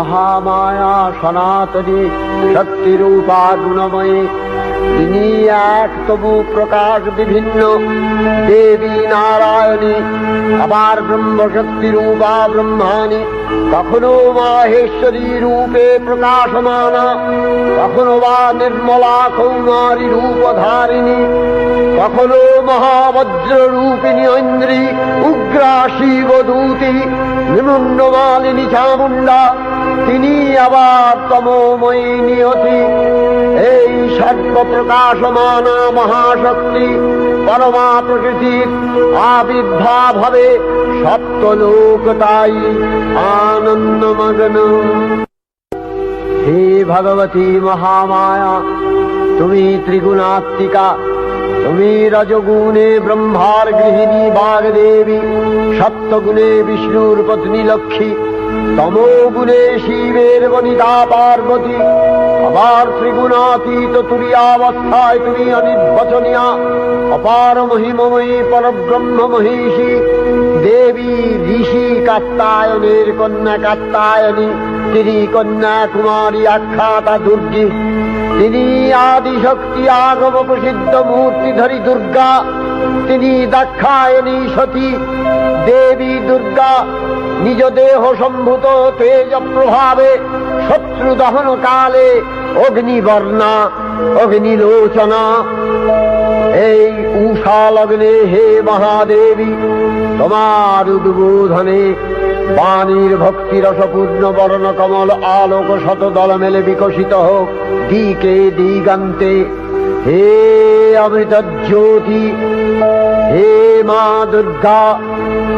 মহামায়া সনাতনী শক্তিরূপা গুণময়ী তিনি এক তবু প্রকাশ বিভিন্ন। দেবী নারায়ণী, আবার ব্রহ্মশক্তি রূপা ব্রহ্মাণী, কখনো মাহেশ্বরী রূপে প্রকাশমানা, কখনো বা নির্মলা কৌমারী রূপধারিণী, কখনো মহাবজ্র রূপিণী ঐন্দ্রী, উগ্রা শিবদূতি নিমুন্নমালিনী চামুণ্ডা তিনি আবার তমোময়ী নিয়তি। এই সর্ব প্রকাশমানা মহাশক্তি পরমা প্রকৃতির আবির্ভাব হবে সপ্তলোক তাই আনন্দমগ্ন। হে ভগবতী মহামায়া, তুমি ত্রিগুণাত্মিকা, তুমি রজগুণে ব্রহ্মার গৃহিণী বাগদেবী, সপ্তগুণে বিষ্ণুর পত্নী লক্ষ্মী তমোগুণে শিবের বনিতা পার্বতী, আবার ত্রিগুণাতীত তুরিয়াবস্থায় তুমি অনির্বচনীয়া, অপার মহিমময়ী পরব্রহ্ম মহিষী, দেবী, ঋষি কাত্তায়নের কন্যা কাত্তায়নী তিনি কন্যা কুমারী আখ্যাতা দুর্গী। তিনি আদি শক্তি আগম প্রসিদ্ধ মূর্তিধরী দুর্গা, তিনি দাক্ষায়ণী সতী, দেবী দুর্গা, নিজ দেহ সম্ভূত তেজ প্রভাবে শত্রু দহন কালে অগ্নিবর্ণা, অগ্নিলোচনা। এই উষা লগ্নে হে মহাদেবী, তোমার উদ্বোধনে বাণীর ভক্তি রসপূর্ণ বর্ণ কমল আলোক শত দল মেলে বিকশিত হোক। দিকে দিগান্তে। হে অমৃত জ্যোতি, হে মা দুর্গা,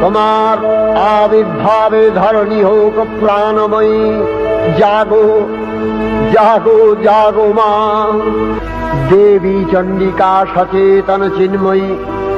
তোমার আবির্ভাবে ধরণী হোক প্রাণময়ী। জাগো জাগো জাগো মা। দেবী চণ্ডিকা সচেতন চিন্ময়ী।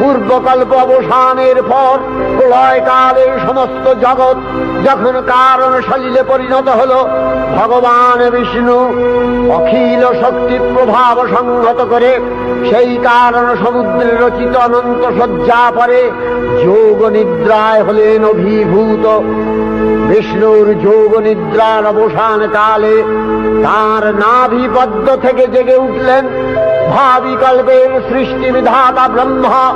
পূর্বকল্প অবসানের পর প্রলয়কালে সমস্ত জগৎ যখন কারণ সলিলে পরিণত হল, ভগবান বিষ্ণু অখিল শক্তি প্রভাব সংহত করে সেই কারণ সমুদ্রে রচিত অনন্ত শয্যা পরে যোগ নিদ্রায় হলেন অভিভূত। বিষ্ণুর যোগ নিদ্রার অবসান কালে তার নাভিপদ্ম থেকে জেগে উঠলেন ভাবি কল্পের সৃষ্টি বিধাতা ব্রহ্মা।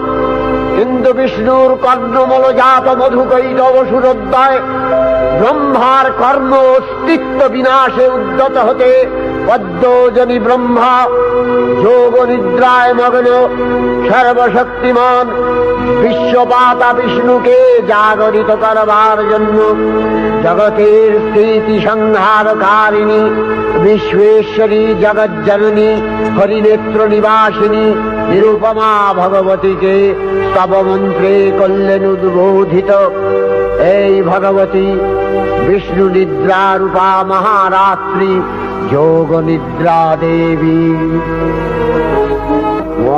কিন্তু বিষ্ণুর কর্ণমল জাত মধুকৈটব সুরোদ্দয় ব্রহ্মার কর্ম অস্তিত্ব বিনাশে উদ্যত হতে পদ্মজনী ব্রহ্মা যোগ নিদ্রায় মগ্ন, সর্বশক্তিমান বিশ্বপাতা বিষ্ণুকে জাগরিত করবার জন্য জগতের স্থিতি সংহারকারিণী, বিশ্বেশ্বরী জগজ্জননী, হরিনেত্র নিবাসিনী, নিরুপমা ভগবতীকে স্তব মন্ত্রে করলেন উদ্বোধিত। এই ভগবতী বিষ্ণু নিদ্রা রূপা মহারাত্রি যোগ নিদ্রা দেবী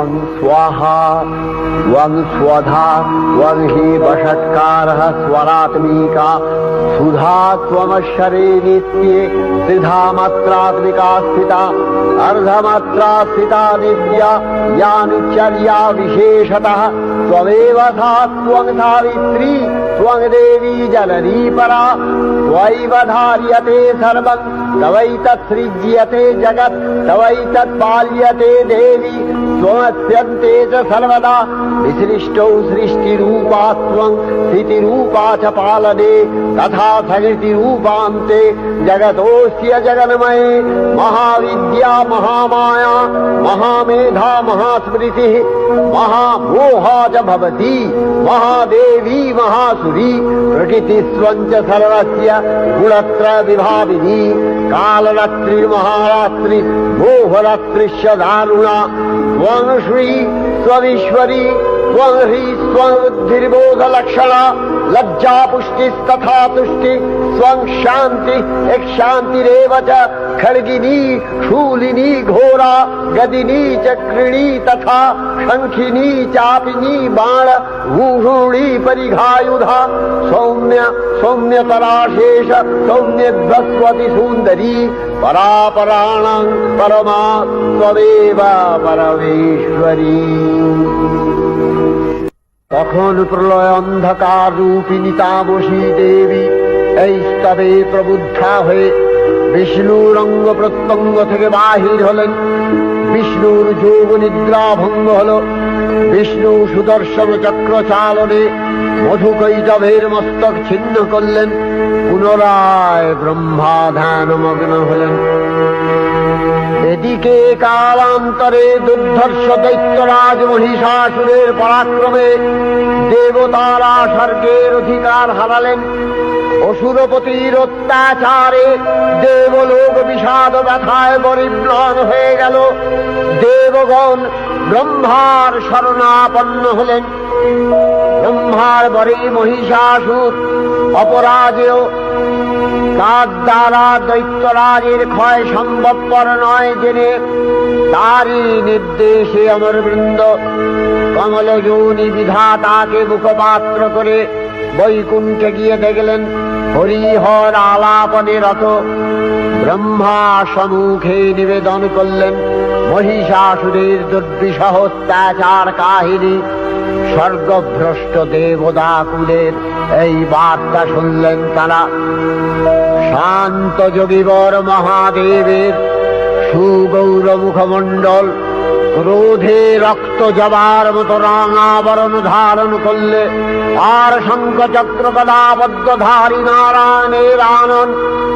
त्वं स्वाहा त्वं स्वधा त्वं हि वषट्कारः स्वरात्मिका सुधा त्वमक्षरे नित्ये त्रिधा मात्रात्मिका स्थिता अर्धमात्रा स्थिता नित्या यानुचर्या विशेषतः त्वमेव सा त्वं सावित्री त्वं देवी जननी परा त्वैव धार्यते सर्वम् तवैतत्सृज्यते जगत् तवैतत्पाल्यते देवी त्वमस्यन्ते च सर्वदा विसृष्टौ सृष्टिरूपा त्वम् स्थितिरूपा च पालने तथा सकृतिरूपान्ते जगतोऽस्य जगन्मये महाविद्या महामाया महामेधा महास्मृतिः महामोहा च भवति महादेवी महासुरी प्रकृतिस्वम् च सर्वस्य गुणत्र विभाविनी कालरात्रि महारात्रि मोहरात्रिश्च दारुणा त्वं श्री स्वमीश्वरी त्वं ह्री स्वं बुद्धिर्बोधलक्षणा लज्जा पुष्टिस्तथा तुष्टि स्वं शान्ति एक शान्तिरेव च खड्गिनी शूलिनी घोरा गदिनी चक्रिणी तथा शङ्खिनी चापिनी बाण भूषूणी परिघायुधा सौम्य सौम्यतराशेष सौम्यध्वस्वति सुन्दरी परापराणां परमा त्वमेव परमेश्वरी তখন প্রলয় অন্ধকার রূপিণী তামসী দেবী এই স্তবে প্রবুদ্ধা হয়ে বিষ্ণুর অঙ্গ প্রত্যঙ্গ থেকে বাহির হলেন। বিষ্ণুর যোগ নিদ্রা ভঙ্গ হল। বিষ্ণু সুদর্শন চক্র চালনে মধুকৈটভের মস্তক ছিন্ন করলেন। পুনরায় ব্রহ্মা ধ্যানমগ্ন হলেন। এদিকে কালান্তরে দুর্ধর্ষ দৈত্যরাজ মহিষাসুরের পরাক্রমে দেবতারা স্বর্গের অধিকার হারালেন। অসুরপতির অত্যাচারে দেবলোক বিষাদ ব্যথায় পরিম্লান হয়ে গেল। দেবগণ ব্রহ্মার শরণাপন্ন হলেন। ব্রহ্মার বরে মহিষাসুর অপরাজেয় তার দ্বারা দৈত্যরাজের ক্ষয় সম্ভবপর নয় জেনে তারই নির্দেশে অমর বৃন্দ কমলযৌনি বিধাতাকে মুখপাত্র করে বৈকুণ্ঠে গিয়ে দেখলেন হরিহর আলাপনে রত ব্রহ্মা সম্মুখে নিবেদন করলেন মহিষাসুরের দুর্বিষহ অত্যাচার কাহিনী। স্বর্গভ্রষ্ট দেবদাকুলের এই বার্তা শুনলেন তারা। শান্ত যোগীবর মহাদেবের সুগৌর মুখমণ্ডল ক্রোধে রক্ত জবার মতো রাঙাবরণ ধারণ করলে আর শঙ্খ চক্র গদাবদ্ধধারী নারায়ণের আনন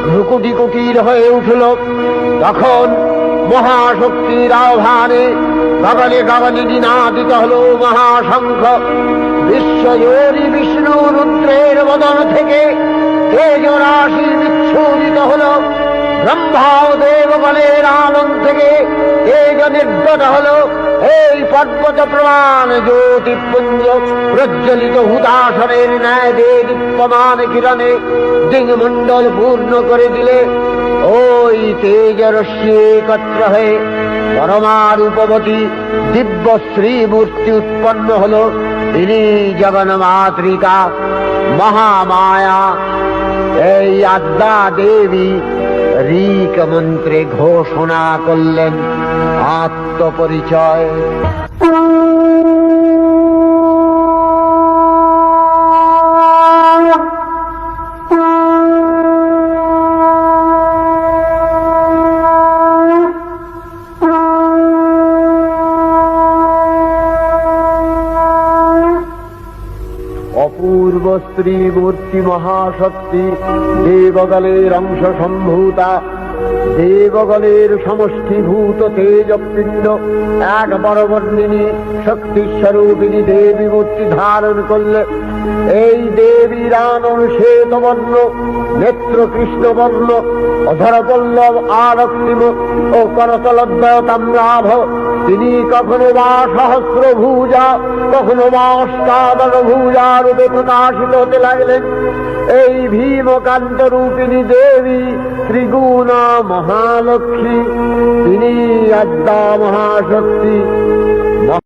ভ্রুকুটি কুটির হয়ে উঠল। তখন মহাশক্তির আহ্বানে গগনে গগনে দিনাদিত হল মহাশঙ্খ। বিশ্বজোরী বিষ্ণু রুদ্রের বদন থেকে তেজ রাশি বিচ্ছুরিত হল। ব্রহ্মা ও দেবগণের আনন্দ থেকে তেজ নির্গত হল। এই পর্বত প্রমাণ জ্যোতিপুঞ্জ প্রজ্বলিত হুদাসনের ন্যায় দীপ্যমান কিরণে দিংমণ্ডল পূর্ণ করে দিলে ওই তেজ রশ্মি একত্র হয়ে পরমারূপবতী দিব্য শ্রী মূর্তি উৎপন্ন হল। তিনি জগন মাতৃকা, মহামায়া। এই আদ্যা দেবী ঋক মন্ত্রে ঘোষণা করলেন আত্মপরিচয়। স্ত্রী মূর্তি মহাশক্তি দেবগলের অংশ সম্ভূতা দেবগলের সমষ্টিভূত তেজপিণ্ড এক বরবর্ণিনী শক্তিস্বরূপিণী দেবী মূর্তি ধারণ করলে এই দেবীর আনন শ্বেতবর্ণ নেত্র কৃষ্ণবর্ণ অধর পল্লব আরক্তিম ও করতলদ্বয় তাম্রাভ। তিনি কখনো বা সহস্র ভূজা কখনো বা অষ্টাদশ ভূজা রূপে প্রকাশিত হতে লাগলেন। এই ভীমকান্ত রূপিণী দেবী ত্রিগুণা মহালক্ষ্মী তিনি আদ্যা মহাশক্তি।